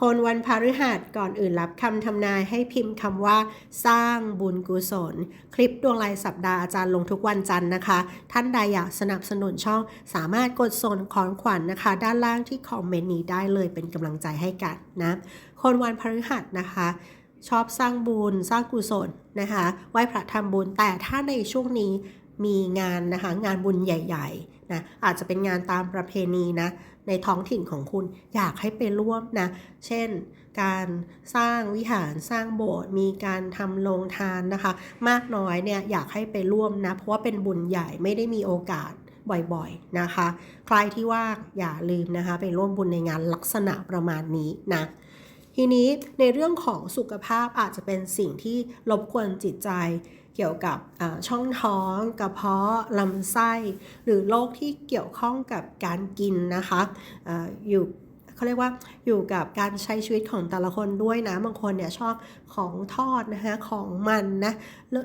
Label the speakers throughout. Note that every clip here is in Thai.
Speaker 1: คนวันพฤหัสก่อนอื่นรับคำทำนายให้พิมพ์คำว่า สร้างบุญกุศล คลิปดวงรายสัปดาห์อาจารย์ลงทุกวันจันทร์นะคะ ท่านใดอยากสนับสนุนช่อง สามารถกดส่งของขวัญนะคะ ด้านล่างที่คอมเมนต์นี้ได้เลยเป็นกำลังใจให้กันนะคนวันพฤหัสนะคะ ชอบสร้างบุญสร้างกุศลนะคะไหว้พระทำบุญแต่ถ้าในช่วงนี้มีงานนะคะงานบุญใหญ่ๆนะอาจจะเป็นงานตามประเพณีนะ ในท้องถิ่นของคุณอยากให้ไปร่วมนะ เช่น การสร้างวิหารสร้างโบสถ์มีการทำโรงทานนะคะ มากน้อยเนี่ยอยากให้ไปร่วมนะ เพราะว่าเป็นบุญใหญ่ไม่ได้มีโอกาสบ่อยๆนะคะ ใครที่ว่างอย่าลืมนะคะ ไปร่วมบุญในงานลักษณะประมาณนี้นะทีนี้ในเรื่องของสุขภาพอาจจะเป็นสิ่งที่รบกวนจิตใจ เกี่ยวกับช่องท้องกระเพาะลำไส้ หรือโรคที่เกี่ยวข้องกับการกินนะคะออยู่เขาเรียกว่าอยู่กับการใช้ชีวิตของแต่ละคนด้วยนะ บางคนเนี่ยชอบของทอดนะคะของมันนะ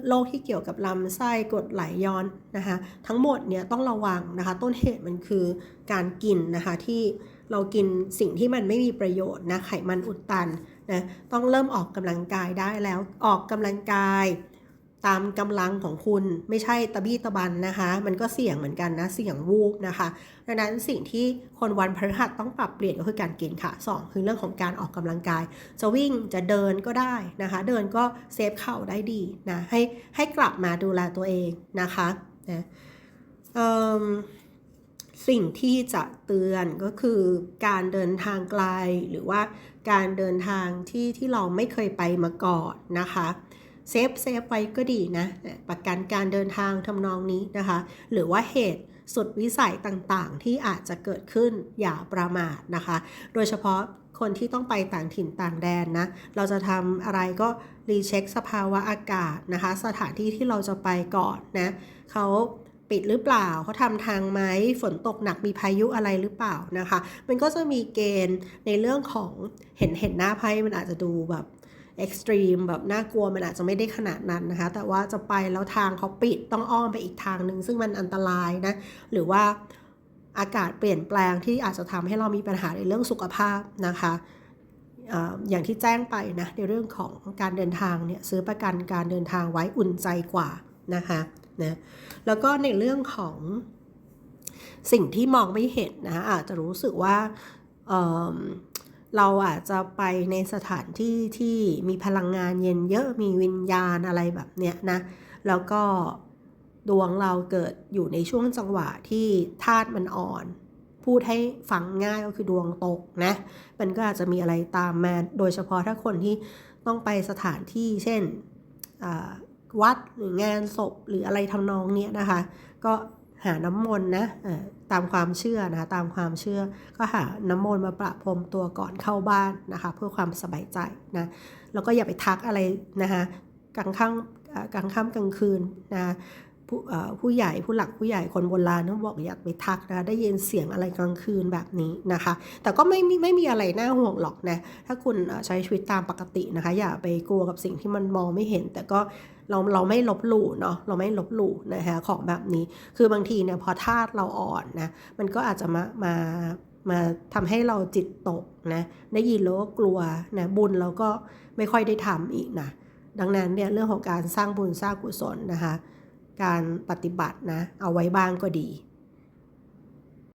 Speaker 1: โรคที่เกี่ยวกับลำไส้กรดไหลย้อนนะคะทั้งหมดเนี่ยต้องระวังนะคะ ต้นเหตุมันคือการกินนะคะที่เรากินสิ่งที่มันไม่มีประโยชน์นะไขมันอุดตันนะต้องเริ่มออกกำลังกายได้แล้วออกกำลังกาย ตามกำลังของคุณไม่ใช่ตะบี้ตะบันนะคะ มันก็เสี่ยงเหมือนกันนะ เสี่ยงวูบนะคะ ดังนั้นสิ่งที่คนวันพฤหัสต้องปรับเปลี่ยนก็คือการกินค่ะ 2 คือเรื่องของการออกกำลังกาย จะวิ่งจะเดินก็ได้นะคะ เดินก็เซฟเข่าได้ดีนะให้ให้กลับมาดูแลตัวเองนะคะนะสิ่งที่จะเตือนก็คือการเดินทางไกลหรือว่าการเดินทางที่ที่เราไม่เคยไปมาก่อนนะคะ เซฟเซฟไว้ก็ดีนะ ประกันการเดินทางทำนองนี้นะคะ หรือว่าเหตุสุดวิสัยต่างๆ ที่อาจจะเกิดขึ้นอย่าประมาทนะคะ โดยเฉพาะคนที่ต้องไปต่างถิ่นต่างแดนนะ เราจะทำอะไรก็รีเช็คสภาวะอากาศนะคะ สถานที่ที่เราจะไปก่อนนะเขาปิดหรือเปล่าเขาทำทางไหมฝนตกหนักมีพายุอะไรหรือเปล่านะคะ มันก็จะมีเกณฑ์ในเรื่องของเห็นเห็นหน้าไพ่มันอาจจะดูแบบ เอ็กซ์ตรีมแบบน่ากลัวมันอาจจะไม่ได้ขนาดนั้นนะคะ แต่ว่าจะไปแล้วทางเขาปิดต้องอ้อมไปอีกทางหนึ่งซึ่งมันอันตรายนะ หรือว่าอากาศเปลี่ยนแปลงที่อาจจะทำให้เรามีปัญหาในเรื่องสุขภาพนะคะอออย่างที่แจ้งไปนะในเรื่องของการเดินทางเนี่ยซื้อประกันการเดินทางไว้อุ่นใจกว่านะคะนะแล้วก็ในเรื่องของสิ่งที่มองไม่เห็นนะอาจจะรู้สึกว่า เราอาจจะไปในสถานที่ที่มีพลังงานเย็นเยอะมีวิญญาณอะไรแบบเนี้ยนะ แล้วก็ดวงเราเกิดอยู่ในช่วงจังหวะที่ธาตุมันอ่อน พูดให้ฟังง่ายก็คือดวงตกนะ มันก็อาจจะมีอะไรตามมาโดยเฉพาะถ้าคนที่ต้องไปสถานที่เช่นวัดหรืองานศพหรืออะไรทำนองเนี้ยนะคะ ก็ หาน้ำมนต์นะตามความเชื่อนะคะตามความเชื่อก็หาน้ำมนต์มาประพรมตัวก่อนเข้าบ้านนะคะเพื่อความสบายใจนะแล้วก็อย่าไปทักอะไรนะคะกลางค่ำกลางค่ำกลางคืนนะ ผู้ผู้ใหญ่ผู้หลักผู้ใหญ่คนโบราณต้องบอกอยากไปทักนะได้ยินเสียงอะไรกลางคืนแบบนี้นะคะ แต่ก็ไม่ไม่มีอะไรน่าห่วงหรอกนะถ้าคุณใช้ชีวิตตามปกตินะคะ อย่าไปกลัวกับสิ่งที่มันมองไม่เห็น แต่ก็เราเราไม่ลบหลู่เนาะเราไม่ลบหลู่นะคะของแบบนี้ คือบางทีเนี่ยพอธาตุเราอ่อนนะมันก็อาจจะมามามาทำให้เราจิตตกนะได้ยินแล้วก็กลัวนะบุญเราก็ไม่ค่อยได้ทำอีกนะดังนั้นเนี่ยเรื่องของการสร้างบุญสร้างกุศลนะคะ การปฏิบัตินะ เอาไว้บ้างก็ดี